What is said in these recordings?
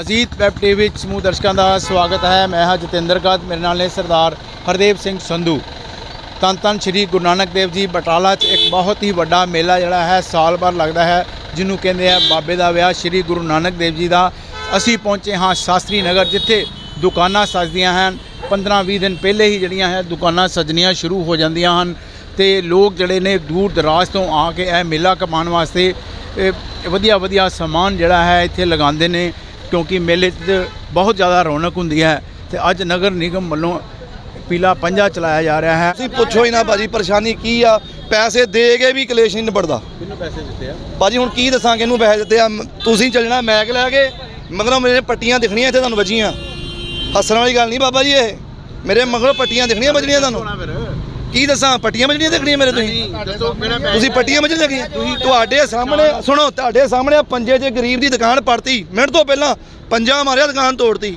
Ajit web TV ਵਿੱਚ ਸਮੂਹ ਦਰਸ਼ਕਾਂ ਦਾ ਸਵਾਗਤ ਹੈ। ਮੈਂ ਹਾਂ ਜਤਿੰਦਰ ਕਾਦ ਮੇਰੇ ਨਾਲ ਨੇ ਸਰਦਾਰ ਹਰਦੇਵ ਸਿੰਘ ਸੰਧੂ। ਤਨ ਤਨ ਸ਼੍ਰੀ ਗੁਰੂ ਨਾਨਕ ਦੇਵ ਜੀ ਬਟਾਲਾ 'ਚ ਇੱਕ ਬਹੁਤ ਹੀ ਵੱਡਾ ਮੇਲਾ ਜਿਹੜਾ ਹੈ, ਸਾਲ ਭਰ ਲੱਗਦਾ ਹੈ, ਜਿਹਨੂੰ ਕਹਿੰਦੇ ਆ ਬਾਬੇ ਦਾ ਵਿਆਹ। ਸ਼੍ਰੀ ਗੁਰੂ ਨਾਨਕ ਦੇਵ ਜੀ ਦਾ ਅਸੀਂ ਪਹੁੰਚੇ ਹਾਂ ਸ਼ਾਸਤਰੀ ਨਗਰ, ਜਿੱਥੇ ਦੁਕਾਨਾਂ ਸਜਦੀਆਂ ਹਨ। 15-20 ਦਿਨ ਪਹਿਲੇ ਹੀ ਜਿਹੜੀਆਂ ਹੈ, ਦੁਕਾਨਾਂ ਸਜਣੀਆਂ ਸ਼ੁਰੂ ਹੋ ਜਾਂਦੀਆਂ ਹਨ ਤੇ ਲੋਕ ਜਿਹੜੇ ਨੇ ਦੂਰ ਦਰਾਜ਼ ਤੋਂ ਆ ਕੇ ਇਹ ਮੇਲਾ ਕਮਾਉਣ ਵਾਸਤੇ, ਇਹ ਵਧੀਆ ਵਧੀਆ ਸਮਾਨ ਜਿਹੜਾ ਹੈ ਇੱਥੇ ਲਗਾਉਂਦੇ ਨੇ। ਕਿਉਂਕਿ ਮੇਲੇ 'ਚ ਬਹੁਤ ਜ਼ਿਆਦਾ ਰੌਣਕ ਹੁੰਦੀ ਹੈ ਤੇ ਅੱਜ ਨਗਰ ਨਿਗਮ ਵੱਲੋਂ ਪੀਲਾ ਪੰਜਾ ਚਲਾਇਆ ਜਾ ਰਿਹਾ ਹੈ। ਤੁਸੀਂ ਪੁੱਛੋ ਹੀ ਨਾ ਭਾਜੀ ਪਰੇਸ਼ਾਨੀ ਕੀ ਆ? ਪੈਸੇ ਦੇ ਕੇ ਵੀ ਕਲੇਸ਼ ਨਹੀਂ ਨਿਬੜਦਾ। ਕਿੰਨੂੰ ਪੈਸੇ ਦਿੱਤੇ ਆ? ਭਾਜੀ ਹੁਣ ਕੀ ਦੱਸਾਂ ਕਿਹਨੂੰ ਪੈਸੇ ਦਿੱਤੇ ਆ? ਤੁਸੀਂ ਚੱਲਣਾ ਮੈਕ ਲੈ ਕੇ ਮਗਰੋਂ ਮੇਰੇ ਪੱਟੀਆਂ ਦਿਖਣੀਆਂ ਇੱਥੇ ਤੁਹਾਨੂੰ ਵੱਜੀਆਂ। ਹੱਸਣ ਵਾਲੀ ਗੱਲ ਨਹੀਂ ਬਾਬਾ ਜੀ ਇਹ। ਮੇਰੇ ਮਗਰੋਂ ਪੱਟੀਆਂ ਦਿਖਣੀਆਂ ਵੱਜਣੀਆਂ ਤੁਹਾਨੂੰ। ਕੀ ਦੱਸਾਂ? ਪੱਟੀਆਂ ਵੱਜਣੀਆਂ ਦਿਖਣੀਆਂ ਮੇਰੇ ਤੁਸੀਂ? ਤੁਸੀਂ ਪੱਟੀਆਂ ਵੱਜਣ ਲੱਗੀਆਂ ਤੁਹਾਡੇ ਸਾਹਮਣੇ ਸੁਣੋ ਤੁਹਾਡੇ ਸਾਹਮਣੇ ਪੰਜੇ 'ਚ ਗਰੀਬ ਦੀ ਦੁਕਾਨ ਪੜਤੀ। ਮਿੰਟ ਤੋਂ ਪਹਿਲਾਂ ਪੰਜਾ ਮਾਰਿਆ ਦੁਕਾਨ ਤੋੜਤੀ।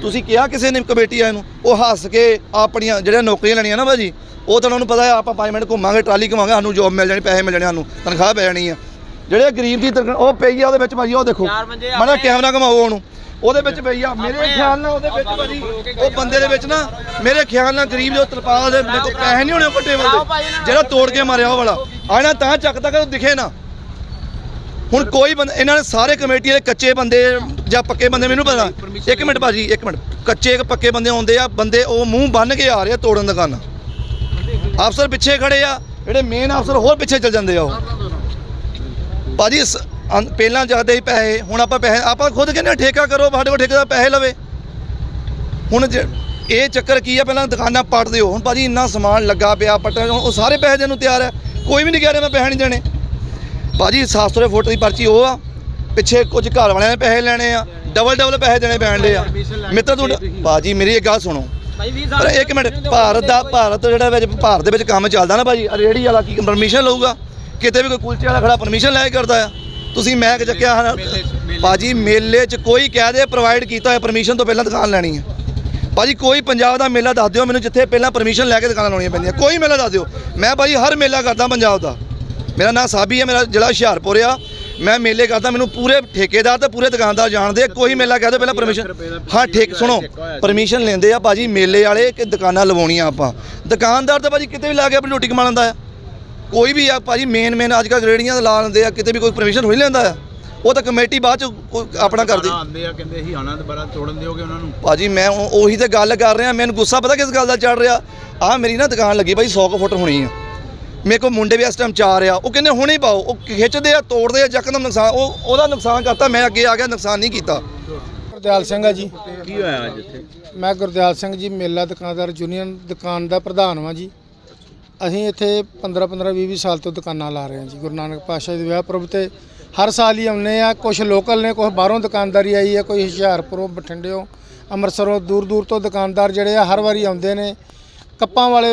ਤੁਸੀਂ ਕਿਹਾ ਕਿਸੇ ਨੇ ਕਮੇਟੀ ਆਏ ਨੂੰ? ਉਹ ਹੱਸ ਕੇ ਆਪਣੀਆਂ ਜਿਹੜੀਆਂ ਨੌਕਰੀਆਂ ਲੈਣੀਆਂ ਨਾ ਭਾਜੀ ਉਹ ਤਾਂ ਉਹਨਾਂ ਨੂੰ ਪਤਾ ਹੈ ਆਪਾਂ 5 ਮਿੰਟ ਘੁੰਮਾਂਗੇ ਟਰਾਲੀ ਘੁਮਾਵਾਂਗੇ ਸਾਨੂੰ ਜੋਬ ਮਿਲ ਜਾਣੀ ਪੈਸੇ ਮਿਲ ਜਾਣੇ ਸਾਨੂੰ ਤਨਖਾਹ ਪੈ ਜਾਣੀ ਆ। ਜਿਹੜੇ ਗਰੀਬ ਦੀ ਉਹ ਪਈ ਆ ਉਹਦੇ ਵਿੱਚ ਭਾਜੀ ਉਹ ਦੇਖੋ। ਮਾੜਾ ਕੈਮਰਾ ਘਮਾਓ ਉਹਨੂੰ। ਉਹਦੇ ਵਿੱਚ ਪਈ ਆ ਮੇਰੇ ਖਿਆਲ ਨਾਲ ਉਹਦੇ ਵਿੱਚ ਭਾਜੀ ਉਹ ਬੰਦੇ ਦੇ ਵਿੱਚ ਨਾ ਮੇਰੇ ਖਿਆਲ ਨਾਲ ਗਰੀਬ ਜੋ ਤਰਪਾਲ ਦੇ ਮੇਰੇ ਕੋਲ ਪੈਸੇ ਨਹੀਂ ਹੋਣੇ ਉਹ ਟੇਬਲ ਤੇ ਜਿਹੜਾ ਤੋੜ ਕੇ ਮਾਰਿਆ ਉਹ ਵਾਲਾ। ਆਣਾ ਤਾਂ ਚੱਕ ਤੱਕ ਦਿਖੇ ਨਾ। ਹੁਣ ਕੋਈ ਬੰਦਾ ਇਹਨਾਂ ਨੇ ਸਾਰੇ ਕਮੇਟੀ ਦੇ ਕੱਚੇ ਬੰਦੇ ਜਾਂ ਪੱਕੇ ਬੰਦੇ ਮੈਨੂੰ ਪਤਾ। ਇੱਕ ਮਿੰਟ ਭਾਜੀ ਇੱਕ ਮਿੰਟ। ਕੱਚੇ ਪੱਕੇ ਬੰਦੇ ਆਉਂਦੇ ਆ ਬੰਦੇ ਉਹ ਮੂੰਹ ਬੰਨ ਕੇ ਆ ਰਹੇ ਆ ਤੋੜਨ ਦੁਕਾਨਾਂ ਅਫਸਰ ਪਿੱਛੇ ਖੜੇ ਆ ਜਿਹੜੇ ਮੇਨ ਅਫਸਰ ਹੋਰ ਪਿੱਛੇ ਚੱਲ ਜਾਂਦੇ ਆ ਉਹ। ਭਾਜੀ ਅੰ- ਪਹਿਲਾਂ ਜਾਂਦੇ ਸੀ ਪੈਸੇ ਹੁਣ ਆਪਾਂ ਪੈਸੇ ਆਪਾਂ ਖੁਦ ਕਹਿੰਦੇ ਆ ਠੇਕਾ ਕਰੋ ਸਾਡੇ ਕੋਲ ਠੇਕੇ ਦਾ ਪੈਸੇ ਲਵੇ। ਹੁਣ ਜੇ- ਇਹ ਚੱਕਰ ਕੀ ਆ ਪਹਿਲਾਂ ਦੁਕਾਨਾਂ ਪੱਟ ਦਿਓ। ਹੁਣ ਭਾਜੀ ਇੰਨਾ ਸਮਾਨ ਲੱਗਾ ਪਿਆ ਪੱਟਣ ਉਹ ਸਾਰੇ ਪੈਸੇ ਦੇਣ ਨੂੰ ਤਿਆਰ ਹੈ। ਕੋਈ ਵੀ ਨਹੀਂ ਕਹਿ ਰਿਹਾ ਮੈਂ ਪੈਸੇ ਨਹੀਂ ਦੇਣੇ। ਭਾਜੀ 700 ਦੇ ਫੁੱਟ ਦੀ ਪਰਚੀ ਉਹ ਆ ਪਿੱਛੇ ਕੁਝ ਘਰ ਵਾਲਿਆਂ ਨੇ ਪੈਸੇ ਲੈਣੇ ਆ ਡਬਲ ਡਬਲ ਪੈਸੇ ਦੇਣੇ ਪੈਣਦੇ ਆ। ਮਿੱਤਰ ਤੁਹਾਡਾ ਭਾਜੀ ਮੇਰੀ ਇੱਕ ਗੱਲ ਸੁਣੋ। ਪਰ ਇੱਕ ਮਿੰਟ ਭਾਰਤ ਦਾ ਭਾਰਤ ਜਿਹੜਾ ਵਿੱਚ ਭਾਰਤ ਦੇ ਵਿੱਚ ਕੰਮ ਚੱਲਦਾ ਨਾ ਭਾਜੀ ਰੇਹੜੀ ਵਾਲਾ ਕੀ ਪਰਮਿਸ਼ਨ ਲਊਗਾ? ਕਿਤੇ ਵੀ ਕੋਈ ਕੁਲਚੇ ਵਾਲਾ ਖੜਾ ਪਰਮਿਸ਼ਨ ਲੈ ਕੇ ਕਰਦਾ ਆ। ਤੁਸੀਂ ਮੈਂ ਚੱਕਿਆ ਹਨ ਭਾਜੀ ਮੇਲੇ 'ਚ ਕੋਈ ਕਹਿ ਦੇ ਪ੍ਰੋਵਾਈਡ ਕੀਤਾ ਹੋਇਆ ਪਰਮਿਸ਼ਨ ਤੋਂ ਪਹਿਲਾਂ ਦੁਕਾਨ ਲੈਣੀ ਹੈ ਭਾਜੀ ਕੋਈ ਪੰਜਾਬ ਦਾ ਮੇਲਾ ਦੱਸ ਦਿਓ ਮੈਨੂੰ ਜਿੱਥੇ ਪਹਿਲਾਂ ਪਰਮਿਸ਼ਨ ਲੈ ਕੇ ਦੁਕਾਨਾਂ ਲਾਉਣੀਆਂ ਪੈਂਦੀਆਂ। ਕੋਈ ਮੇਲਾ ਦੱਸ ਦਿਓ। ਮੈਂ ਭਾਜੀ ਹਰ ਮੇਲਾ ਕਰਦਾ ਪੰਜਾਬ ਦਾ। ਮੇਰਾ ਨਾਮ ਸਾਬੀ ਹੈ ਮੇਰਾ ਜ਼ਿਲ੍ਹਾ ਹੁਸ਼ਿਆਰਪੁਰ ਆ। ਮੈਂ ਮੇਲੇ ਕਰਦਾ ਮੈਨੂੰ ਪੂਰੇ ਠੇਕੇਦਾਰ ਤੇ ਪੂਰੇ ਦੁਕਾਨਦਾਰ ਜਾਣਦੇ ਕੋਈ ਮੇਲਾ ਕਹਦੇ ਪਹਿਲਾਂ ਪਰਮਿਸ਼ਨ ਹਾਂ ਠੇਕ ਸੁਣੋ। ਪਰਮਿਸ਼ਨ ਲੈਂਦੇ ਆ ਭਾਜੀ ਮੇਲੇ ਵਾਲੇ ਕਿ ਦੁਕਾਨਾਂ ਲਵਾਉਣੀਆਂ ਆਪਾਂ। ਦੁਕਾਨਦਾਰ ਤਾਂ ਭਾਜੀ ਕਿਤੇ ਵੀ ਲਾ ਕੇ ਆਪਣੀ ਰੋਟੀ ਕਮਾ ਲੈਂਦਾ ਆ। ਕੋਈ ਵੀ ਆ ਭਾਜੀ ਮੇਨ ਮੇਨ ਅੱਜ ਕੱਲ੍ਹ ਰੇੜੀਆਂ ਲਾ ਲੈਂਦੇ ਆ ਕਿਤੇ ਵੀ ਕੋਈ ਪਰਮਿਸ਼ਨ ਹੋ ਹੀ ਲੈਂਦਾ ਆ। ਉਹ ਤਾਂ ਕਮੇਟੀ ਬਾਅਦ ਚ ਕੋਈ ਆਪਣਾ ਕਰਦੀ। ਆਉਂਦੇ ਆ ਕਹਿੰਦੇ ਅਸੀਂ ਆਣਾ ਦੁਬਾਰਾ ਤੋੜਨ ਦਿਓਗੇ ਉਹਨਾਂ ਨੂੰ? ਭਾਜੀ ਮੈਂ ਉਹ- ਉਹੀ ਤੇ ਗੱਲ ਕਰ ਰਿਹਾ ਮੈਨੂੰ ਗੁੱਸਾ ਪਤਾ ਕਿਸ ਗੱਲ ਦਾ ਚੜ ਰਿਹਾ? ਆ ਮੇਰੀ ਨਾ ਦੁਕਾਨ ਲੱਗੀ ਭਾਈ 100 ਕੁ ਫੁੱਟ ਹੋਣੀ ਆ। ਮੇਰੇ ਕੋਲ ਮੁੰਡੇ ਵੀ ਇਸ ਟਾਈਮ ਚਾਰ ਆ। ਉਹ ਕਹਿੰਦੇ ਹੁਣੇ ਪਾਓ ਉਹ ਖਿੱਚਦੇ ਆ ਤੋੜਦੇ ਆ ਜਕਦਮ ਨੁਕਸਾਨ ਉਹ ਉਹਦਾ ਨੁਕਸਾਨ ਕਰਤਾ ਮੈਂ ਅੱਗੇ ਆ ਗਿਆ ਨੁਕਸਾਨ ਨਹੀਂ ਕੀਤਾ। ਗੁਰਦਿਆਲ ਸਿੰਘ ਆ ਜੀ। ਕੀ ਹੋਇਆ ਅੱਜ ਇੱਥੇ? ਮੈਂ ਗੁਰਦਿਆਲ ਸਿੰਘ ਜੀ ਮੇਲਾ ਦੁਕਾਨਦਾਰ ਯੂਨੀਅਨ ਦੁਕਾਨ ਦਾ ਪ੍ਰਧਾਨ ਵਾਂ ਜੀ। ਅਸੀਂ ਇੱਥੇ 15 15 20 20 ਸਾਲ ਤੋਂ ਦੁਕਾਨਾਂ ਲਾ ਰਹੇ ਹਾਂ ਜੀ। ਗੁਰੂ ਨਾਨਕ ਪਾਤਸ਼ਾਹ ਦੇ ਵਿਆਹ ਪੁਰਬ ਤੇ ਹਰ ਸਾਲ ਹੀ ਆਉਂਦੇ ਆ ਕੁਝ ਲੋਕਲ ਨੇ ਕੁਝ ਬਾਹਰੋਂ ਦੁਕਾਨਦਾਰੀ ਆਈ ਹੈ। ਕੋਈ ਹੁਸ਼ਿਆਰਪੁਰੋਂ, ਬਠਿੰਡਿਓਂ, ਅੰਮ੍ਰਿਤਸਰੋਂ ਦੂਰ ਦੂਰ ਤੋਂ ਦੁਕਾਨਦਾਰ ਜਿਹੜੇ ਆ, ਹਰ ਵਾਰੀ ਆਉਂਦੇ ਨੇ। ਕੱਪਾਂ ਵਾਲੇ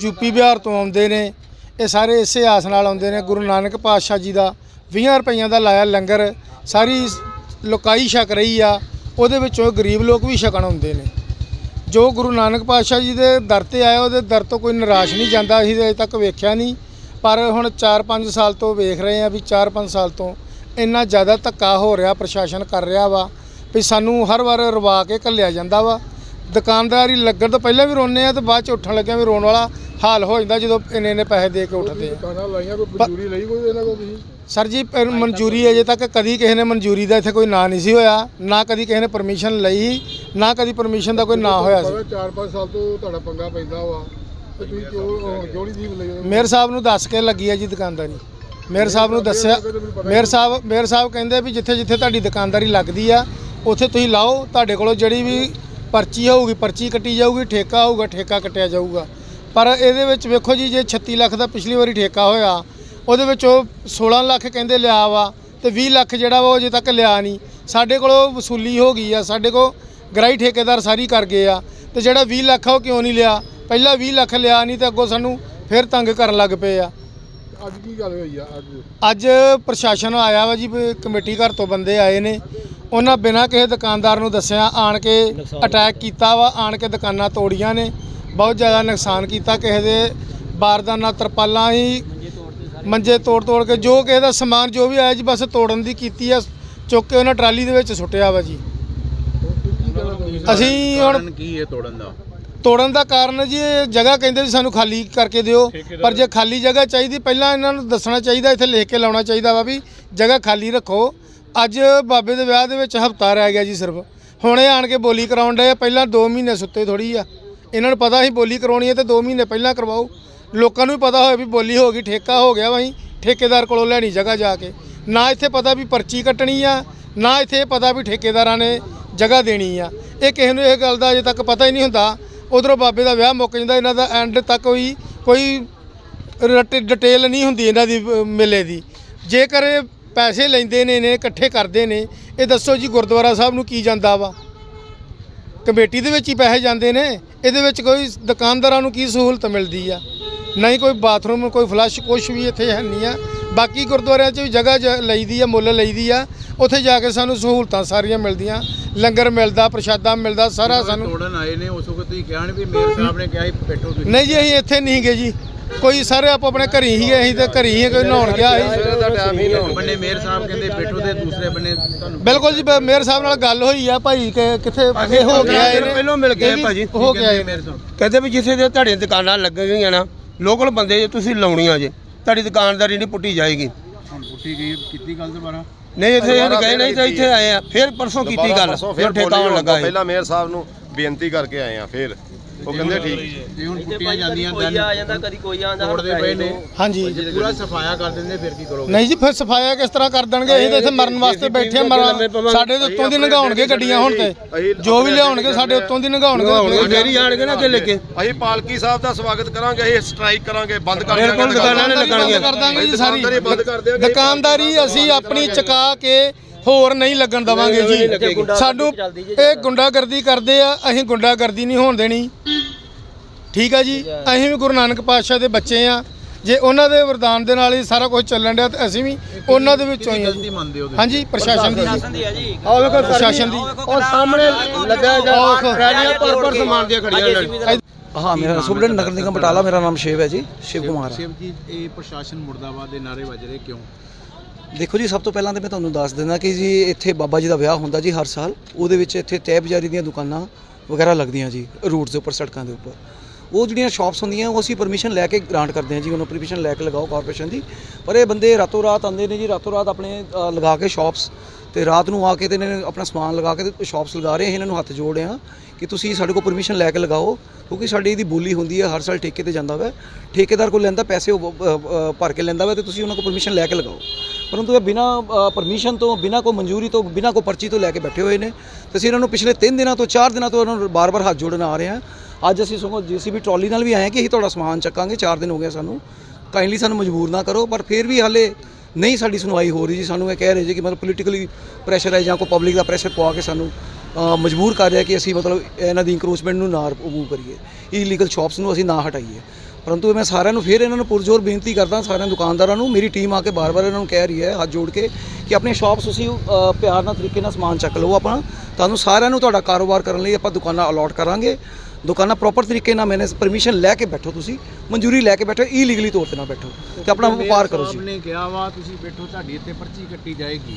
ਯੂਪੀ ਬਿਹਾਰ ਤੋਂ ਆਉਂਦੇ ਨੇ। ਇਹ ਸਾਰੇ ਇਸੇ ਆਸ ਨਾਲ ਆਉਂਦੇ ਨੇ। ਗੁਰੂ ਨਾਨਕ ਪਾਤਸ਼ਾਹ ਜੀ ਦਾ 20 ਰੁਪਈਆਂ ਦਾ ਲਾਇਆ ਲੰਗਰ। ਸਾਰੀ ਲੋਕਾਈ ਛਕ ਰਹੀ ਆ। ਉਹਦੇ ਵਿੱਚੋਂ ਗਰੀਬ ਲੋਕ ਵੀ ਛਕਣ ਆਉਂਦੇ ਨੇ। ਜੋ ਗੁਰੂ ਨਾਨਕ ਪਾਤਸ਼ਾਹ ਜੀ ਦੇ ਦਰ ਤੇ ਆਇਆ, ਉਹਦੇ ਦਰ ਤੋਂ ਕੋਈ ਨਿਰਾਸ਼ ਨਹੀਂ ਜਾਂਦਾ। ਅਸੀਂ ਤਾਂ ਅਜੇ ਤੱਕ ਵੇਖਿਆ ਨਹੀਂ। ਪਰ ਹੁਣ 4-5 ਸਾਲ ਤੋਂ ਵੇਖ ਰਹੇ ਆ ਵੀ 4-5 ਸਾਲ ਤੋਂ ਇੰਨਾ ਜ਼ਿਆਦਾ ਧੱਕਾ ਹੋ ਰਿਹਾ, ਪ੍ਰਸ਼ਾਸਨ ਕਰ ਰਿਹਾ ਵਾ ਵੀ ਸਾਨੂੰ ਹਰ ਵਾਰ ਰਵਾ ਕੇ ਘੱਲਿਆ ਜਾਂਦਾ ਵਾ। ਦੁਕਾਨਦਾਰੀ ਲੱਗਣ ਤੋਂ ਪਹਿਲਾਂ ਵੀ ਰੋਨੇ ਆ ਤੇ ਬਾਅਦ ਚ ਉੱਠਣ ਲੱਗਿਆ ਵੀ ਰੋਣ ਵਾਲਾ। ਹਾਲ ਹੋ ਜਾਂਦਾ ਜਦੋਂ ਇੰਨੇ ਇੰਨੇ ਪੈਸੇ ਦੇ ਕੇ ਉੱਠਦੇ ਆ। ਦੁਕਾਨਾਂ ਲਾਈਆਂ ਕੋਈ ਮਨਜ਼ੂਰੀ ਲਈ ਕੋਈ ਇਹਨਾਂ ਕੋਲ ਤੁਸੀਂ? ਸਰ ਜੀ ਪਰ ਮਨਜ਼ੂਰੀ ਅਜੇ ਤੱਕ ਕਦੀ ਕਿਸੇ ਨੇ ਮਨਜ਼ੂਰੀ ਦਾ ਇੱਥੇ ਕੋਈ ਨਾਂ ਨਹੀਂ ਸੀ ਹੋਇਆ। ਨਾ ਕਦੀ ਕਿਸੇ ਨੇ ਪਰਮਿਸ਼ਨ ਲਈ ਨਾ ਕਦੀ ਪਰਮਿਸ਼ਨ ਦਾ ਕੋਈ ਨਾਂ ਹੋਇਆ ਸੀ। ਪਤਾ 4-5 ਸਾਲ ਤੋਂ ਤੁਹਾਡਾ ਪੰਗਾ ਪੈਂਦਾ ਵਾ ਤੇ ਤੁਸੀਂ ਕਿਉਂ ਹੁਣ ਕਿਉਂ ਨਹੀਂ ਜੀਵ ਲਈ ਮੇਅਰ ਸਾਹਿਬ ਨੂੰ ਦੱਸ ਕੇ ਲੱਗੀ ਹੈ ਜੀ ਦੁਕਾਨਦਾਰੀ। ਮੇਅਰ ਸਾਹਿਬ ਨੂੰ ਦੱਸਿਆ ਮੇਅਰ ਸਾਹਿਬ ਮੇਅਰ ਸਾਹਿਬ ਕਹਿੰਦੇ ਵੀ ਜਿੱਥੇ ਜਿੱਥੇ ਤੁਹਾਡੀ ਦੁਕਾਨਦਾਰੀ ਲੱਗਦੀ ਆ ਉੱਥੇ ਤੁਸੀਂ ਲਾਓ ਤੁਹਾਡੇ ਕੋਲੋਂ ਜਿਹੜੀ ਵੀ ਪਰਚੀ ਹੋਊਗੀ ਪਰਚੀ ਕੱਟੀ ਜਾਊਗੀ ਠੇਕਾ ਹੋਊਗਾ ਠੇਕਾ ਕੱਟਿਆ ਜਾਊਗਾ। ਪਰ ਇਹਦੇ ਵਿੱਚ ਵੇਖੋ ਜੀ ਜੇ 36 ਲੱਖ ਦਾ ਪਿਛਲੀ ਵਾਰੀ ਠੇਕਾ ਹੋਇਆ ਉਹਦੇ ਵਿੱਚ ਉਹ 16 ਲੱਖ ਕਹਿੰਦੇ ਲਿਆ ਵਾ ਤੇ 20 ਲੱਖ ਜਿਹੜਾ ਵਾ ਉਹ ਅਜੇ ਤੱਕ ਲਿਆ ਨਹੀਂ। ਸਾਡੇ ਕੋਲੋਂ ਵਸੂਲੀ ਹੋ ਗਈ ਆ ਸਾਡੇ ਕੋਲ ਗਰਾਈ ਠੇਕੇਦਾਰ ਸਾਰੀ ਕਰ ਗਏ ਆ ਤੇ ਜਿਹੜਾ 20 ਲੱਖ ਆ ਉਹ ਕਿਉਂ ਨਹੀਂ ਲਿਆ? ਪਹਿਲਾਂ 20 ਲੱਖ ਲਿਆ ਨਹੀਂ ਤੇ ਅੱਗੋਂ ਸਾਨੂੰ ਫਿਰ ਤੰਗ ਕਰਨ ਲੱਗ ਪਏ ਆ। ਅੱਜ ਕੀ ਗੱਲ ਹੋਈ ਆ ਅੱਜ? ਅੱਜ ਪ੍ਰਸ਼ਾਸਨ ਆਇਆ ਵਾ ਜੀ ਕਮੇਟੀ ਘਰ ਤੋਂ ਬੰਦੇ ਆਏ ਨੇ। ਉਹਨਾਂ ਬਿਨਾਂ ਕਿਸੇ ਦੁਕਾਨਦਾਰ ਨੂੰ ਦੱਸਿਆ ਆਣ ਕੇ ਅਟੈਕ ਕੀਤਾ ਵਾ ਆਣ ਕੇ ਦੁਕਾਨਾਂ ਤੋੜੀਆਂ ਨੇ। ਬਹੁਤ ਜ਼ਿਆਦਾ ਨੁਕਸਾਨ ਕੀਤਾ ਕਿਸੇ ਦੇ ਬਾਰਦਾਨਾ ਤਰਪਾਲਾਂ ਹੀ ਮੰਜੇ ਤੋੜ ਤੋੜ ਕੇ ਜੋ ਕਿਸੇ ਦਾ ਸਮਾਨ ਜੋ ਵੀ ਆਇਆ ਜੀ ਬਸ ਤੋੜਨ ਦੀ ਕੀਤੀ ਆ ਚੁੱਕ ਕੇ ਉਹਨਾਂ ਟਰਾਲੀ ਦੇ ਵਿੱਚ ਸੁੱਟਿਆ ਵਾ ਜੀ। ਅਸੀਂ ਹੁਣ ਕੀ ਹੈ ਤੋੜਨ ਦਾ? ਤੋੜਨ ਦਾ ਕਾਰਨ ਜੀ ਇਹ ਜਗ੍ਹਾ ਕਹਿੰਦੇ ਸੀ ਸਾਨੂੰ ਖਾਲੀ ਕਰਕੇ ਦਿਓ ਪਰ ਜੇ ਖਾਲੀ ਜਗ੍ਹਾ ਚਾਹੀਦੀ ਪਹਿਲਾਂ ਇਹਨਾਂ ਨੂੰ ਦੱਸਣਾ ਚਾਹੀਦਾ ਇੱਥੇ ਲਿਖ ਕੇ ਲਾਉਣਾ ਚਾਹੀਦਾ ਵਾ ਵੀ ਜਗ੍ਹਾ ਖਾਲੀ ਰੱਖੋ। ਅੱਜ ਬਾਬੇ ਦੇ ਵਿਆਹ ਦੇ ਵਿੱਚ ਹਫਤਾ ਰਹਿ ਗਿਆ ਜੀ ਸਿਰਫ। ਹੁਣ ਆਣ ਕੇ ਬੋਲੀ ਕਰਾਉਣ ਡਏ ਆ ਪਹਿਲਾਂ 2 ਮਹੀਨੇ ਸੁੱਤੇ ਥੋੜੀ ਆ। ਇਹਨਾਂ ਨੂੰ ਪਤਾ ਸੀ ਬੋਲੀ ਕਰਾਉਣੀ ਹੈ ਤੇ 2 ਮਹੀਨੇ ਪਹਿਲਾਂ ਕਰਵਾਓ। ਲੋਕਾਂ ਨੂੰ ਵੀ ਪਤਾ ਹੋਵੇ ਵੀ ਬੋਲੀ ਹੋ ਗਈ, ਠੇਕਾ ਹੋ ਗਿਆ ਵਾਹੀਂ ਠੇਕੇਦਾਰ ਕੋਲੋਂ ਲੈਣੀ ਜਗ੍ਹਾ ਜਾ ਕੇ। ਨਾ ਇੱਥੇ ਪਤਾ ਵੀ ਪਰਚੀ ਕੱਟਣੀ ਆ, ਨਾ ਇੱਥੇ ਇਹ ਪਤਾ ਵੀ ਠੇਕੇਦਾਰਾਂ ਨੇ ਜਗ੍ਹਾ ਦੇਣੀ ਆ। ਇਹ ਕਿਸੇ ਨੂੰ ਇਹ ਗੱਲ ਦਾ ਅਜੇ ਤੱਕ ਪਤਾ ਹੀ ਨਹੀਂ ਹੁੰਦਾ। ਉਧਰੋਂ ਬਾਬੇ ਦਾ ਵਿਆਹ ਮੁੱਕ ਜਾਂਦਾ, ਇਹਨਾਂ ਦਾ ਐਂਡ ਤੱਕ ਵੀ ਕੋਈ ਰਟ- ਡਿਟੇਲ ਨਹੀਂ ਹੁੰਦੀ ਇਹਨਾਂ ਦੀ ਮੇਲੇ ਦੀ। ਜੇਕਰ ਇਹ ਪੈਸੇ ਲੈਂਦੇ ਨੇ ਨੇ ਇਕੱਠੇ ਕਰਦੇ ਨੇ, ਇਹ ਦੱਸੋ ਜੀ ਗੁਰਦੁਆਰਾ ਸਾਹਿਬ ਨੂੰ ਕੀ ਜਾਂਦਾ ਵਾ? ਕਮੇਟੀ ਦੇ ਵਿੱਚ ਹੀ ਪੈਸੇ ਜਾਂਦੇ ਨੇ ਇਹਦੇ ਵਿੱਚ ਕੋਈ ਦੁਕਾਨਦਾਰਾਂ ਨੂੰ ਕੀ ਸਹੂਲਤ ਮਿਲਦੀ ਆ? ਨਹੀਂ ਕੋਈ ਬਾਥਰੂਮ ਕੋਈ ਫਲੱਸ਼ ਕੁਝ ਵੀ ਇੱਥੇ ਹੈ ਨਹੀਂ ਆ। ਬਾਕੀ ਗੁਰਦੁਆਰਿਆਂ 'ਚ ਵੀ ਜਗ੍ਹਾ ਜ- ਲਈਦੀ ਆ ਮੁੱਲ ਲਈਦੀ ਆ। ਉੱਥੇ ਜਾ ਕੇ ਸਾਨੂੰ ਸਹੂਲਤਾਂ ਸਾਰੀਆਂ ਮਿਲਦੀਆਂ। ਲੰਗਰ ਮਿਲਦਾ ਪ੍ਰਸ਼ਾਦਾ ਮਿਲਦਾ ਸਾਰਾ ਸਾਨੂੰ ਤੋੜਨ ਆਏ ਨੇ ਉਸ ਵਕਤ ਤੁਸੀਂ ਕਿਹਾ ਨਹੀਂ ਵੀ ਮੇਅਰ ਸਾਹਿਬ ਨੇ ਕਿਹਾ ਸੀ ਤੁਸੀਂ ਨਹੀਂ ਜੀ ਅਸੀਂ ਇੱਥੇ ਨਹੀਂ ਗਏ ਜੀ। ਕੋਈ ਸਾਰੇ ਆਪ ਆਪਣੇ ਘਰੀ ਹੀ ਗਏ ਅਸੀਂ ਤੇ ਘਰੀ ਹੀ ਕੋਈ ਨਹਾਉਣ ਗਿਆ ਸੀ ਇੱਕ ਬੰਨੇ ਮੇਅਰ ਸਾਹਿਬ ਕਹਿੰਦੇ ਬੈਠੋ ਤੇ ਦੂਸਰੇ ਬੰਨੇ ਤੁਹਾਨੂੰ ਬਿਲਕੁਲ ਜੀ ਬ- ਮੇਅਰ ਸਾਹਿਬ ਨਾਲ ਗੱਲ ਹੋਈ ਆ ਭਾਈ ਕਿ ਕਿੱਥੇ ਇਹ ਹੋ ਗਿਆ ਇਹਨੇ ਪਹਿਲੋਂ ਮਿਲ ਗਏ ਇਹ ਭਾਜੀ। ਹੋ ਗਿਆ ਇਹ। ਮੇਅਰ ਸਾਹਿਬ ਕਹਿੰਦੇ ਵੀ ਜਿੱਥੇ ਦੇ ਤੁਹਾਡੀਆਂ ਦੁਕਾਨਾਂ ਲੱਗਣਗੀਆਂ ਨਾ ਲੋਕਲ ਬੰਦੇ ਜੇ ਤੁਸੀਂ ਲਾਉਣੀਆਂ ਜੇ ਤੁਹਾਡੀ ਦੁਕਾਨਦਾਰੀ ਨਹੀਂ ਪੁੱਟੀ ਜਾਏਗੀ ਹੁਣ ਪੁੱਟੀ ਗਈ ਕੀਤੀ ਗੱਲ ਦੁਬਾਰਾ ਨਹੀਂ ਇੱਥੇ ਇਹ ਗਏ ਨਹੀਂ ਤਾਂ ਇੱਥੇ ਆਏ ਆ ਫਿਰ ਪਰਸੋਂ ਕੀਤੀ ਗੱਲ ਫਿਰ ਠੇਕਾ ਬੋਲੀ ਹੋਣ ਲੱਗਾ ਇਹ। ਪਹਿਲਾਂ ਮੇਅਰ ਸਾਹਿਬ ਨੂੰ ਬੇਨਤੀ ਕਰਕੇ ਆਏ ਆ ਫਿਰ ਉਹ ਕਹਿੰਦੇ ਠੀਕ। ਜੇ ਹੁਣ ਪੁੱਟੀਆਂ ਜਾਂਦੀਆਂ ਕੋਈ ਆ ਜਾਂਦਾ ਕਦੀ ਕੋਈ ਆ ਜਾਂਦਾ ਤੋੜਦੇ ਪਏ ਨੇ। ਹਾਂਜੀ। ਜੇ ਪੂਰਾ ਸਫਾਇਆ ਕਰ ਦਿੰਦੇ ਫਿਰ ਕੀ ਕਰੋਗੇ? ਨਹੀਂ ਜੀ ਫਿਰ ਸਫਾਇਆ ਕਿਸ ਤਰ੍ਹਾਂ ਕਰ ਦੇਣਗੇ? ਅਸੀਂ ਤਾਂ ਇੱਥੇ ਮਰਨ ਵਾਸਤੇ ਬੈਠੇ ਆ ਮਰਾਂ ਸਾਡੇ ਦੇ ਉੱਤੋਂ ਦੀ ਨਗਾਉਣਗੇ ਗੱਡੀਆਂ ਹੁਣ ਤੇ। ਜੋ ਵੀ ਲਿਆਉਣਗੇ ਸਾਡੇ ਉੱਤੋਂ ਦੀ ਨਗਾਉਣਗੇ। ਫੇਰ ਆਣਗੇ ਨਾ ਅੱਗੇ ਲੈ ਕੇ। ਅਸੀਂ ਪਾਲਕੀ ਸਾਹਿਬ ਦਾ ਸਵਾਗਤ ਕਰਾਂਗੇ ਅਸੀਂ ਸਟ੍ਰਾਈਕ ਕਰਾਂਗੇ ਬੰਦ ਕਰ ਬਿਲਕੁਲ ਦੁਕਾਨਾਂ ਨੇ ਲੱਗਣਗੀਆਂ ਕਰ ਦਾਂਗੇ ਜੀ ਸਾਰੀ। ਦੁਕਾਨਦਾਰੀ ਅਸੀਂ ਆਪਣੀ ਚਕਾ ਕੇ ਹੋਰ ਨਹੀਂ ਲੱਗਣ ਦਵਾਂਗੇ ਜੀ। ਸਾਨੂੰ ਇਹ ਗੁੰਡਾਗਰਦੀ ਕਰਦੇ ਆ ਅਸੀਂ ਗੁੰਡਾਗਰਦੀ ਨਹੀਂ ਹੋਣ ਦੇਣੀ। ਠੀਕ ਆ ਜੀ? ਅਸੀਂ ਵੀ ਗੁਰੂ ਨਾਨਕ ਪਾਤਸ਼ਾਹ ਦੇ ਬੱਚੇ ਆ। ਜੇ ਉਹਨਾਂ ਦੇ ਵਰਦਾਨ ਦੇ ਨਾਲ ਹੀ ਸਾਰਾ ਕੁਝ ਚੱਲਣ ਡਿਆ ਤੇ ਅਸੀਂ ਵੀ ਉਹਨਾਂ ਦੇ ਵਿੱਚੋਂ ਹੀ ਹਾਂਜੀ ਪ੍ਰਸ਼ਾਸਨ ਦੀ। ਪ੍ਰਸ਼ਾਸਨ ਦੀ ਉਹ ਸਾਹਮਣੇ ਲੱਗਾ ਜਿਹੜਾ ਰੈਲੀਆਂ ਪਰ ਪਰ ਸਮਾਨ ਦੀਆਂ ਖੜੀਆਂ ਨੇ। ਹਾਂ ਮੇਰਾ ਸੁਬਲਨ ਨਗਰ ਨਿਗਮ ਬਟਾਲਾ ਮੇਰਾ ਨਾਮ ਸ਼ੇਵ ਹੈ ਜੀ ਸ਼ਿਵ ਕੁਮਾਰ ਸ਼ਿਵ ਜੀ ਇਹ ਪ੍ਰਸ਼ਾਸਨ ਮੁਰਦਾਬਾਦ ਦੇ ਨਾਰੇ ਵੱਜ ਰਹੇ ਕਿਉਂ? ਦੇਖੋ ਜੀ, ਸਭ ਤੋਂ ਪਹਿਲਾਂ ਤਾਂ ਮੈਂ ਤੁਹਾਨੂੰ ਦੱਸ ਦਿੰਦਾ ਕਿ ਜੀ, ਇੱਥੇ ਬਾਬਾ ਜੀ ਦਾ ਵਿਆਹ ਹੁੰਦਾ ਜੀ ਹਰ ਸਾਲ। ਉਹਦੇ ਵਿੱਚ ਇੱਥੇ ਤੈਅ ਬਜ਼ਾਰੀ ਦੀਆਂ ਦੁਕਾਨਾਂ ਵਗੈਰਾ ਲੱਗਦੀਆਂ ਜੀ ਰੂਟਸ ਦੇ ਉੱਪਰ, ਸੜਕਾਂ ਦੇ ਉੱਪਰ। ਉਹ ਜਿਹੜੀਆਂ ਸ਼ਾਪਸ ਹੁੰਦੀਆਂ, ਉਹ ਅਸੀਂ ਪਰਮਿਸ਼ਨ ਲੈ ਕੇ ਗ੍ਰਾਂਟ ਕਰਦੇ ਹਾਂ ਜੀ, ਉਹਨਾਂ ਪਰਮਿਸ਼ਨ ਲੈ ਕੇ ਲਗਾਓ ਕਾਰਪੋਰੇਸ਼ਨ ਦੀ। ਪਰ ਇਹ ਬੰਦੇ ਰਾਤੋਂ ਰਾਤ ਆਉਂਦੇ ਨੇ ਜੀ, ਰਾਤੋਂ ਰਾਤ ਆਪਣੇ ਲਗਾ ਕੇ ਸ਼ਾਪਸ ਤੇ ਰਾਤ ਨੂੰ ਆ ਕੇ ਤੇ ਇਹਨਾਂ ਨੇ ਆਪਣਾ ਸਮਾਨ ਲਗਾ ਕੇ ਤੇ ਸ਼ਾਪਸ ਲਗਾ ਰਹੇ ਇਹਨਾਂ ਨੂੰ ਹੱਥ ਜੋੜ ਰਿਹਾ ਕਿ ਤੁਸੀਂ ਸਾਡੇ ਕੋਲ ਪਰਮਿਸ਼ਨ ਲੈ ਕੇ ਲਗਾਓ, ਕਿਉਂਕਿ ਸਾਡੀ ਇਹਦੀ ਬੋਲੀ ਹੁੰਦੀ ਹੈ, ਹਰ ਸਾਲ ਠੇਕੇ ਤੇ ਜਾਂਦਾ ਵਾ। ਠੇਕੇਦਾਰ ਕੋਲ ਲੈਂਦਾ, ਪੈਸੇ ਭਰ ਕੇ ਲੈਂਦਾ ਵਾ ਤੇ ਤੁਸੀਂ ਉਹਨਾਂ ਕੋਲ ਪਰਮਿਸ਼ਨ ਲੈ ਕੇ ਲਗਾਓ। ਪਰੰਤੂ ਇਹ ਬਿਨਾ ਪਰਮਿਸ਼ਨ ਤੋਂ, ਬਿਨਾ ਕੋਈ ਮਨਜ਼ੂਰੀ ਤੋਂ, ਬਿਨਾ ਕੋਈ ਪਰਚੀ ਤੋਂ ਲੈ ਕੇ ਬੈਠੇ ਹੋਏ ਨੇ। ਤੇ ਅਸੀਂ ਇਹਨਾਂ ਨੂੰ ਪਿਛਲੇ 3 ਦਿਨਾਂ ਤੋਂ 4 ਦਿਨਾਂ ਤੋਂ ਇਹਨਾਂ ਨੂੰ ਬਾਰ-ਬਾਰ ਹੱਥ ਜੋੜਨ ਆ ਰਹੇ ਹਾਂ। ਅੱਜ ਅਸੀਂ ਸਗੋਂ ਜੀਸੀਬੀ ਟਰਾਲੀ ਨਾਲ ਵੀ ਆਏ ਕਿ ਅਸੀਂ ਤੁਹਾਡਾ ਸਮਾਨ ਚੱਕਾਂਗੇ। 4 ਦਿਨ ਹੋ ਗਏ ਸਾਨੂੰ। ਕਾਈਂਡਲੀ ਸਾਨੂੰ ਮਜਬੂਰ ਨਾ ਕਰੋ, ਪਰ ਫਿਰ ਵੀ ਹਾਲੇ ਨਹੀਂ ਸਾਡੀ ਸੁਣਵਾਈ ਹੋ ਰਹੀ ਜੀ। ਸਾਨੂੰ ਇਹ ਕਹਿ ਰਹੇ ਜੀ ਕਿ ਮਤਲਬ ਪੋਲੀਟੀਕਲੀ ਪ੍ਰੈਸ਼ਰ ਹੈ ਜਾਂ ਕੋਈ ਪਬਲਿਕ ਦਾ ਪ੍ਰੈਸ਼ਰ ਪਵਾ ਕੇ ਸਾਨੂੰ ਮਜਬੂਰ ਕਰ ਰਿਹਾ ਕਿ ਅਸੀਂ ਮਤਲਬ ਇਹਨਾਂ ਦੀ ਇੰਕਰੋਚਮੈਂਟ ਨੂੰ ਨਾ ਰਿਮੂਵ ਕਰੀਏ। ਇਲੀਗਲ ਸ਼ਾਪਸ ਨੂੰ ਅਸੀਂ ਨਾ ਹਟਾਈਏ। ਪਰੰਤੂ ਮੈਂ ਸਾਰਿਆਂ ਨੂੰ ਫਿਰ ਇਹਨਾਂ ਨੂੰ ਪੁਰਜ਼ੋਰ ਬੇਨਤੀ ਕਰਦਾ ਸਾਰਿਆਂ ਦੁਕਾਨਦਾਰਾਂ ਨੂੰ, ਮੇਰੀ ਟੀਮ ਆ ਕੇ ਬਾਰ-ਬਾਰ ਇਹਨਾਂ ਨੂੰ ਕਹਿ ਰਹੀ ਹੈ, ਹੱਥ ਜੋੜ ਕੇ, ਕਿ ਆਪਣੇ ਸ਼ਾਪਸ ਤੁਸੀਂ ਪਿਆਰ ਨਾਲ ਤਰੀਕੇ ਨਾਲ ਸਮਾਨ ਚੱਕ ਲਓ ਆਪਾਂ ਤੁਹਾਨੂੰ ਸਾਰਿਆਂ ਨੂੰ ਤੁਹਾਡਾ ਕਾਰੋਬਾਰ ਕਰਨ ਲਈ ਆਪਾਂ ਦੁਕਾਨਾਂ ਅਲਾਟ ਕਰਾਂਗੇ। ਦੁਕਾਨਾਂ ਪ੍ਰੋਪਰ ਤਰੀਕੇ ਨਾਲ ਮੈਨੇ ਪਰਮਿਸ਼ਨ ਲੈ ਕੇ ਬੈਠੋ ਤੁਸੀਂ, ਮਨਜ਼ੂਰੀ ਲੈ ਕੇ ਬੈਠੋ ਇਲੀਗਲੀ ਤੌਰ ਤੇ ਨਾ ਬੈਠੋ, ਤੇ ਆਪਣਾ ਵਪਾਰ ਕਰੋ ਜੀ। ਨੇ ਕਿਹਾ ਵਾ, ਤੁਸੀਂ ਬੈਠੋ, ਤੁਹਾਡੀ ਇੱਥੇ ਪਰਚੀ ਕੱਟੀ ਜਾਏਗੀ।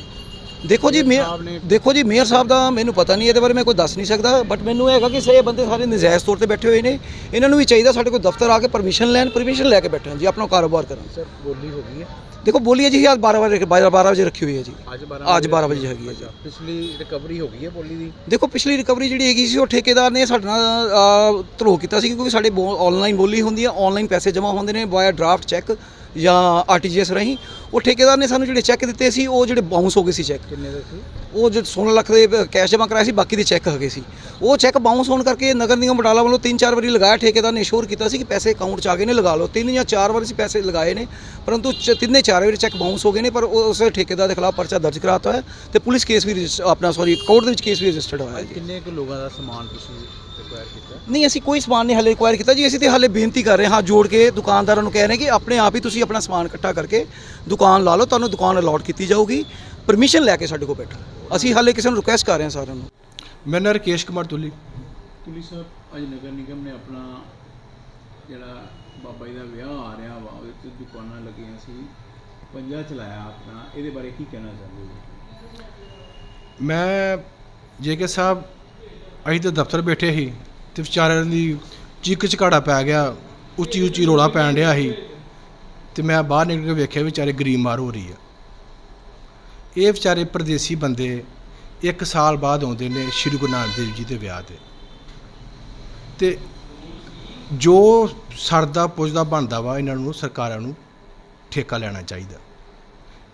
ਦੇਖੋ ਜੀ ਮੇਅਰ ਦੇਖੋ ਜੀ ਮੇਅਰ ਸਾਹਿਬ ਦਾ ਮੈਨੂੰ ਪਤਾ ਨਹੀਂ ਇਹਦੇ ਬਾਰੇ ਮੈਂ ਕੋਈ ਦੱਸ ਨਹੀਂ ਸਕਦਾ ਬਟ ਮੈਨੂੰ ਇਹ ਹੈਗਾ ਕਿ ਸੇ ਬੰਦੇ ਸਾਰੇ ਨਜਾਇਜ਼ ਤੌਰ ਤੇ ਬੈਠੇ ਹੋਏ ਨੇ। ਇਹਨਾਂ ਨੂੰ ਵੀ ਚਾਹੀਦਾ ਸਾਡੇ ਕੋਲ ਦਫ਼ਤਰ ਆ ਕੇ ਪਰਮਿਸ਼ਨ ਲੈਣ ਪਰਮਿਸ਼ਨ ਲੈ ਕੇ ਬੈਠਣ ਜੀ ਆਪਣਾ ਕਾਰੋਬਾਰ ਕਰਨ। ਸਰ ਬੋਲੀ ਹੋ ਗਈ ਹੈ। ਦੇਖੋ ਬੋਲੀਏ ਜੀ ਅੱਜ 12 ਵਜੇ 12 ਵਜੇ ਰੱਖੀ ਹੋਈ ਹੈ ਜੀ। ਅੱਜ 12 ਅੱਜ 12 ਵਜੇ ਹੈਗੀ ਹੈ ਜੀ। ਪਿਛਲੀ ਰਿਕਵਰੀ ਹੋ ਗਈ ਹੈ ਬੋਲੀ ਦੀ? ਦੇਖੋ ਪਿਛਲੀ ਰਿਕਵਰੀ ਜਿਹੜੀ ਹੈਗੀ ਸੀ ਉਹ ਠੇਕੇਦਾਰ ਨੇ ਸਾਡੇ ਨਾਲ ਅ, ਧਰੋਹ ਕੀਤਾ ਸੀ ਕਿਉਂਕਿ ਸਾਡੇ ਆਨਲਾਈਨ ਬੋਲੀ ਹੁੰਦੀ ਹੈ ਆਨਲਾਈਨ ਪੈਸੇ ਜਮ੍ਹਾਂ ਹੁੰਦੇ ਨੇ ਵਾਇਆ ਡਰਾਫਟ ਚੈੱਕ ਜਾਂ ਆਰਟੀਜੀਐਸ ਰਾਹੀਂ। ਉਹ ਠੇਕੇਦਾਰ ਨੇ ਸਾਨੂੰ ਜਿਹੜੇ ਚੈੱਕ ਦਿੱਤੇ ਸੀ ਉਹ ਜਿਹੜੇ ਬਾਉਂਸ ਹੋ ਗਏ ਸੀ ਚੈੱਕ ਕਿੰਨੇ ਦੇ ਸੀ? ਉਹ ਜੋ 16 ਲੱਖ ਦੇ ਕੈਸ਼ ਜਮ੍ਹਾਂ ਕਰਾਇਆ ਸੀ ਬਾਕੀ ਦੇ ਚੈੱਕ ਹੈਗੇ ਸੀ। ਉਹ ਚੈੱਕ ਬਾਉਂਸ ਹੋਣ ਕਰਕੇ ਨਗਰ ਨਿਗਮ ਬਟਾਲਾ ਵੱਲੋਂ ਤਿੰਨ ਚਾਰ ਵਾਰੀ ਲਗਾਇਆ ਠੇਕੇਦਾਰ ਨੇ ਇਸ਼ੋਰ ਕੀਤਾ ਸੀ ਕਿ ਪੈਸੇ ਅਕਾਊਂਟ 'ਚ ਆ ਗਏ ਨੇ ਲਗਾ ਲਓ। ਤਿੰਨ ਜਾਂ ਚਾਰ ਵਾਰੀ ਸੀ ਪੈਸੇ ਲਗਾਏ ਨੇ ਪਰੰਤੂ ਤਿੰਨੇ ਚਾਰ ਵਾਰੀ ਚੈੱਕ ਬਾਉਂਸ ਹੋ ਗਏ ਨੇ ਪਰ ਉਸ ਠੇਕੇਦਾਰ ਦੇ ਖਿਲਾਫ ਪਰਚਾ ਦਰਜ ਕਰਾਤਾ ਹੈ ਤੇ ਪੁਲਿਸ ਕੇਸ ਵੀ ਆਪਣਾ ਸੌਰੀ ਕੋਰਟ ਦੇ ਵਿੱਚ ਕੇਸ ਵੀ ਰਜਿਸਟਰਡ ਹੋਇਆ ਹੈ ਕਿੰਨੇ ਕੁ ਲੋਕਾਂ ਦਾ ਸਮਾਨ ਤੁਸੀਂ ਰਿਕਵਾਇਰ ਕੀਤਾ? ਨਹੀਂ ਅਸੀਂ ਕੋਈ ਸਮਾਨ ਨਹੀਂ ਹਲੇ ਰਿਕੁਆਇਰ ਕੀਤਾ ਜੀ ਅਸੀਂ ਤੇ ਹਲੇ ਬੇਨਤੀ ਕਰ ਰਹੇ ਹਾਂ ਜੋੜ ਕੇ ਦੁਕਾਨਦਾਰਾਂ ਨੂੰ ਕਹਿ ਰਹੇ ਕਿ ਆਪਣੇ ਆਪ ਹੀ ਤੁਸੀਂ ਆਪਣਾ ਸਮਾਨ ਇਕੱਠਾ ਕਰਕੇ ਦੁਕਾਨ ਲਾ ਲਓ ਤੁਹਾਨੂੰ ਦੁਕਾਨ ਅਲਾਟ ਕੀਤੀ ਜਾਊਗੀ। ਪਰਮਿਸ਼ਨ ਲੈ ਕੇ ਸਾਡੇ ਕੋਲ ਬੈਠੋ। ਅਸੀਂ ਹਲੇ ਕਿਸੇ ਨੂੰ ਰਿਕੁਐਸਟ ਕਰ ਰਹੇ ਹਾਂ ਸਾਰਿਆਂ ਨੂੰ। ਮੇਰਾ ਨਾਂ ਰਕੇਸ਼ ਕੁਮਾਰ ਤੁਲੀ। ਪੁਲਿਸ ਅੱਜ ਨਗਰ ਨਿਗਮ ਨੇ ਆਪਣਾ ਜਿਹੜਾ ਬਾਬਾ ਜੀ ਦਾ ਵਿਆਹ ਆ ਰਿਹਾ ਵਾ ਉਹਦੇ ਤੇ ਦੁਕਾਨਾਂ ਲੱਗੀਆਂ ਸੀ। ਪੰਜਾ ਚਲਾਇਆ ਆਪਣਾ ਇਹਦੇ ਬਾਰੇ ਕੀ ਕਹਿਣਾ ਚਾਹੁੰਦੇ ਹੋ? ਮੈਂ ਜੇਕੇ ਸਾਹਿਬ ਅਸੀਂ ਤੇ ਦਫ਼ਤਰ ਬੈਠੇ ਸੀ ਤੇ ਵਿਚਾਰਿਆਂ ਦੀ ਚੀਕ ਚਿਕਾੜਾ ਪੈ ਗਿਆ ਉੱਚੀ ਉੱਚੀ ਰੋਲਾ ਪੈਣ ਡਿਆ ਸੀ। ਤੇ ਮੈਂ ਬਾਹਰ ਨਿਕਲ ਕੇ ਵੇਖਿਆ ਵਿਚਾਰੇ ਗਰੀਬ ਮਾਰ ਹੋ ਰਹੀ ਆ। ਇਹ ਵਿਚਾਰੇ ਪਰਦੇਸੀ ਬੰਦੇ ਇੱਕ ਸਾਲ ਬਾਅਦ ਆਉਂਦੇ ਨੇ ਸ਼੍ਰੀ ਗੁਰੂ ਨਾਨਕ ਦੇਵ ਜੀ ਦੇ ਵਿਆਹ ਤੇ। ਤੇ ਜੋ ਸਰਦਾ ਪੁੱਜਦਾ ਬਣਦਾ ਵਾ, ਇਹਨਾਂ ਨੂੰ, ਸਰਕਾਰਾਂ ਨੂੰ ਠੇਕਾ ਲੈਣਾ ਚਾਹੀਦਾ।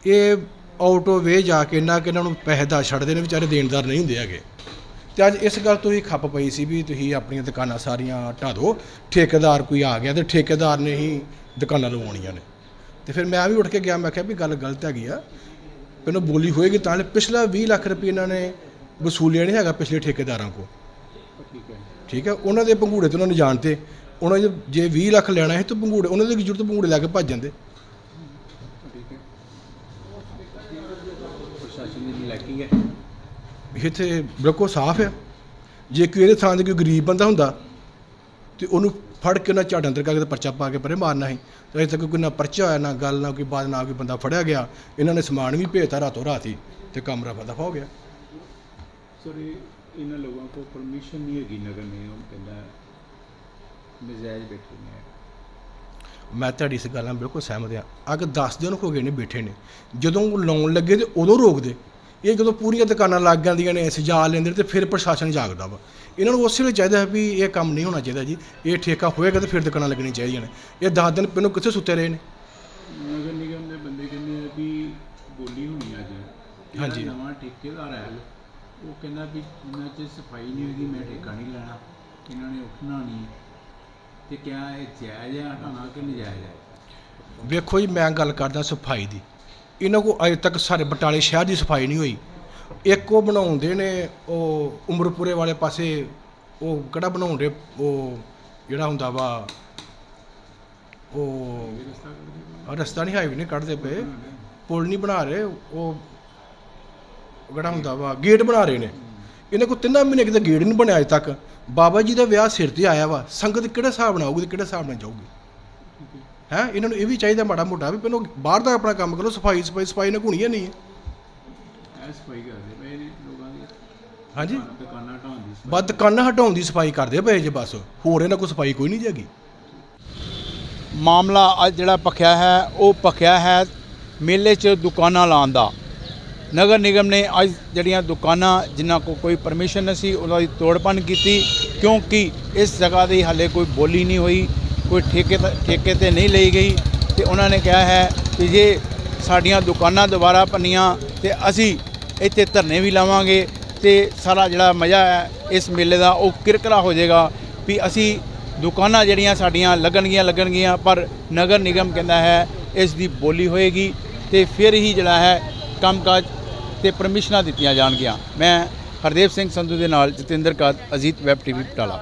ਇਹ ਆਊਟ ਆਊਟੋ ਵੇ ਜਾ ਕੇ ਨਾ ਕਿ ਇਹਨਾਂ ਨੂੰ ਪੈਸੇ ਦਾ ਛੱਡਦੇ ਨੇ, ਵਿਚਾਰੇ ਦੇਣਦਾਰ ਨਹੀਂ ਹੁੰਦੇ ਹੈਗੇ। ਤੇ ਅੱਜ ਇਸ ਗੱਲ ਤੋਂ ਹੀ ਖੱਪ ਪਈ ਸੀ ਵੀ ਤੁਸੀਂ ਆਪਣੀਆਂ ਦੁਕਾਨਾਂ ਸਾਰੀਆਂ ਢਾਹ ਦਿਓ ਠੇਕੇਦਾਰ ਕੋਈ ਆ ਗਿਆ ਤੇ ਠੇਕੇਦਾਰ ਨੇ ਹੀ ਦੁਕਾਨਾਂ ਲਵਾਉਣੀਆਂ ਨੇ। ਤੇ ਫਿਰ ਮੈਂ ਵੀ ਉੱਠ ਕੇ ਗਿਆ ਮੈਂ ਕਿਹਾ ਵੀ ਗੱਲ ਗਲਤ ਹੈਗੀ ਆ। ਪਹਿਲਾਂ ਬੋਲੀ ਹੋਏਗੀ ਤਾਂ ਪਿਛਲਾ 20 ਲੱਖ ਰੁਪਏ ਇਹਨਾਂ ਨੇ ਵਸੂਲਿਆ ਨਹੀਂ ਹੈਗਾ ਪਿਛਲੇ ਠੇਕੇਦਾਰਾਂ ਕੋ ਠੀਕ ਹੈ ਉਹਨਾਂ ਦੇ ਪੰਗੂੜੇ ਤੇ ਉਹਨਾਂ ਨੇ ਜਾਣਤੇ ਉਹਨਾਂ ਜੇ ਜੇ 20 ਲੱਖ ਲੈਣਾ ਹੈ ਤਾਂ ਪੰਗੂੜੇ ਉਹਨਾਂ ਦੀ ਕੀ ਜ਼ਰੂਰਤ ਪੰਗੂੜੇ ਲੈ ਕੇ ਭੱਜ ਜਾਂਦੇ। ਇਹ ਤੇ ਬਿਲਕੁਲ ਸਾਫ਼ ਆ। ਜੇ ਕੋਈ ਇਹਦੇ ਥਾਂ ਤੇ ਕੋਈ ਗਰੀਬ ਬੰਦਾ ਹੁੰਦਾ ਤੇ ਉਹਨੂੰ ਫੜ ਕੇ ਉਹਨਾਂ ਝਾੜ ਅੰਦਰ ਕਰਕੇ ਤੇ ਪਰਚਾ ਪਾ ਕੇ ਪਰੇ ਮਾਰਨਾ ਸੀ। ਤੇ ਅਜੇ ਤੱਕ ਕੋਈ ਨਾ ਪਰਚਾ ਹੋਇਆ ਨਾ ਗੱਲ ਨਾ ਕੋਈ ਬਾਤ ਨਾ ਕੋਈ ਬੰਦਾ ਫੜਿਆ ਗਿਆ। ਇਹਨਾਂ ਨੇ ਸਮਾਨ ਵੀ ਭੇਜਤਾ ਰਾਤੋਂ ਰਾਤ ਹੀ ਤੇ ਕੰਮ ਰਫਾ ਦਫਾ ਹੋ ਗਿਆ। ਸਰ ਇਹਨਾਂ ਲੋਕਾਂ ਕੋ ਪਰਮਿਸ਼ਨ ਨਹੀਂ ਹੈਗੀ ਨਗਰ ਨਿਗਮ ਕਹਿੰਦਾ ਮਜਾਇਜ਼ ਬੈਠੇ ਨੇ। ਮੈਂ ਤੁਹਾਡੀ ਇਸ ਗੱਲ ਨਾਲ ਬਿਲਕੁਲ ਸਹਿਮਤ ਹਾਂ। ਅਗਰ 10 ਦਿਨ ਹੋ ਗਏ ਨੇ ਬੈਠੇ ਨੇ। ਜਦੋਂ ਲਾਉਣ ਲੱਗੇ ਤੇ ਉਦੋਂ ਰੋਕਦੇ। ਇਹ ਜਦੋਂ ਪੂਰੀਆਂ ਦੁਕਾਨਾਂ ਲੱਗ ਜਾਂਦੀਆਂ ਨੇ ਸਜਾ ਲੈਂਦੇ ਨੇ ਤੇ ਫਿਰ ਪ੍ਰਸ਼ਾਸਨ ਜਾਗਦਾ ਵਾ। ਇਹਨਾਂ ਨੂੰ ਉਸੇ ਵੇਲੇ ਚਾਹੀਦਾ ਹੈ ਵੀ ਇਹ ਕੰਮ ਨਹੀਂ ਹੋਣਾ ਚਾਹੀਦਾ ਜੀ। ਇਹ ਠੇਕਾ ਹੋਏਗਾ ਤੇ ਫਿਰ ਦੁਕਾਨਾਂ ਲੱਗਣੀਆਂ ਚਾਹੀਦੀਆਂ ਨੇ। ਇਹ 10 ਦਿਨ ਪਹਿਲਾਂ ਕਿੱਥੇ ਸੁੱਤੇ ਰਹੇ ਨੇ? ਨਗਰ ਨਿਗਮ ਦੇ ਬੰਦੇ ਕਹਿੰਦੇ ਆ ਵੀ ਬੋਲੀ ਹੋਣੀ ਅੱਜ। ਜਿਹੜਾ ਹਾਂਜੀ। ਨਵਾਂ ਠੇਕੇਦਾਰ ਹੈ ਉਹ ਕਹਿੰਦਾ ਵੀ ਜਿੰਨਾ ਚਿਰ ਸਫ਼ਾਈ ਨਹੀਂ ਹੋਏਗੀ ਮੈਂ ਠੇਕਾ ਨਹੀਂ ਲੈਣਾ। ਇਹਨਾਂ ਨੇ ਉੱਠਣਾ ਨਹੀਂ। ਤੇ ਕਿਆ ਇਹ ਜਾਇਜ਼ ਹੈ ਹਟਾਉਣਾ ਕਿ ਨਜਾਇਜ਼ ਹੈ ਵੇਖੋ ਜੀ ਮੈਂ ਗੱਲ ਕਰਦਾ ਸਫ਼ਾਈ ਦੀ। ਇਹਨਾਂ ਕੋ ਅਜੇ ਤੱਕ ਸਾਡੇ ਬਟਾਲੇ ਸ਼ਹਿਰ ਦੀ ਸਫ਼ਾਈ ਨਹੀਂ ਹੋਈ। ਇੱਕ ਉਹ ਬਣਾਉਂਦੇ ਨੇ, ਉਹ ਉਮਰਪੁਰੇ ਵਾਲੇ ਪਾਸੇ ਉਹ ਕਿਹੜਾ ਬਣਾਉਂਦੇ, ਉਹ ਜਿਹੜਾ ਹੁੰਦਾ ਵਾ, ਉਹ ਰਸਤਾ ਨਹੀਂ ਹਾਈਵੇ ਨਹੀਂ ਕੱਢਦੇ ਪਏ। ਪੁਲ ਨਹੀਂ ਬਣਾ ਰਹੇ, ਉਹ ਕਿਹੜਾ ਹੁੰਦਾ ਵਾ, ਗੇਟ ਬਣਾ ਰਹੇ ਨੇ। ਇਹਨਾਂ ਕੋ ਤਿੰਨਾਂ ਮਹੀਨੇ ਕਿਤੇ ਗੇਟ ਨਹੀਂ ਬਣਿਆ ਅਜੇ ਤੱਕ। ਬਾਬਾ ਜੀ ਦਾ ਵਿਆਹ ਸਿਰ ਤੇ ਆਇਆ ਵਾ। ਸੰਗਤ ਕਿਹੜੇ ਹਿਸਾਬ ਨਾਲ ਆਊਗੀ ਤੇ ਕਿਹੜੇ ਹਿਸਾਬ ਨਾਲ ਜਾਊਗੀ? ਹੈ? ਇਹਨਾਂ ਨੂੰ ਇਹ ਵੀ ਚਾਹੀਦਾ ਮਾੜਾ ਮੋਟਾ ਵੀ ਪਹਿਲਾਂ ਬਾਹਰ ਦਾ ਆਪਣਾ ਕੰਮ ਕਰੋ ਸਫ਼ਾਈ ਸਫ਼ਾਈ ਸਫ਼ਾਈ ਨਾਲ ਘੁਣੀ ਨਹੀਂ ਹੈ। ਇਹ ਸਫ਼ਾਈ ਕਰਦੇ ਪਏ ਨੇ ਲੋਕਾਂ ਦੀ। ਹਾਂਜੀ? ਦੁਕਾਨਾਂ ਢਾਉਣ ਦੀ ਸਫ਼ਾਈ। ਬਸ ਦੁਕਾਨਾਂ ਹਟਾਉਣ ਦੀ ਸਫ਼ਾਈ ਕਰਦੇ ਪਏ ਜੇ ਬਸ। ਹੋਰ ਇਹਨਾਂ ਕੋਲ ਸਫ਼ਾਈ ਕੋਈ ਨਹੀਂ ਜੇਗੀ ਮਾਮਲਾ ਅੱਜ ਜਿਹੜਾ ਪਖਿਆ ਹੈ ਉਹ ਪਖਿਆ ਹੈ ਮੇਲੇ 'ਚ ਦੁਕਾਨਾਂ ਲਾਉਣ ਦਾ। ਨਗਰ ਨਿਗਮ ਨੇ ਅੱਜ ਜਿਹੜੀਆਂ ਦੁਕਾਨਾਂ ਜਿਨ੍ਹਾਂ ਕੋ ਕੋਈ ਪਰਮਿਸ਼ਨ ਨਹੀਂ ਸੀ ਉਹਨਾਂ ਦੀ ਤੋੜਪਨ ਕੀਤੀ ਕਿਉਂਕਿ ਇਸ ਜਗ੍ਹਾ ਦੀ ਹਾਲੇ ਕੋਈ ਬੋਲੀ ਨਹੀਂ ਹੋਈ। ਕੋਈ ਠੇਕੇ ਠੇਕੇ ਤੇ ਨਹੀਂ ਲਈ ਗਈ ਤੇ ਉਹਨਾਂ ਨੇ ਕਿਹਾ ਹੈ ਕਿ ਜੇ ਸਾਡੀਆਂ ਦੁਕਾਨਾਂ ਦੁਬਾਰਾ ਪੰਨੀਆਂ ਤੇ ਅਸੀਂ ਇੱਥੇ ਧਰਨੇ ਵੀ ਲਾਵਾਂਗੇ ਤੇ ਸਾਰਾ ਜਿਹੜਾ ਮਜ਼ਾ ਹੈ ਇਸ ਮੇਲੇ ਦਾ ਉਹ ਕਿਰਕਰਾ ਹੋ ਜਾਏਗਾ ਵੀ ਅਸੀਂ ਦੁਕਾਨਾਂ ਜਿਹੜੀਆਂ ਸਾਡੀਆਂ ਲੱਗਣਗੀਆਂ ਲੱਗਣਗੀਆਂ, ਪਰ ਨਗਰ ਨਿਗਮ ਕਹਿੰਦਾ ਹੈ ਇਸ ਦੀ ਬੋਲੀ ਹੋਏਗੀ ਤੇ ਫਿਰ ਹੀ ਜਿਹੜਾ ਹੈ ਕੰਮਕਾਜ ਤੇ ਪਰਮਿਸ਼ਨਾਂ ਦਿੱਤੀਆਂ ਜਾਣਗੀਆਂ। ਮੈਂ ਹਰਦੇਵ ਸਿੰਘ ਸੰਧੂ ਦੇ ਨਾਲ ਜਤਿੰਦਰ ਕਾਦ ਅਜੀਤ ਵੈਬ ਟੀਵੀ ਪਟਾਲਾ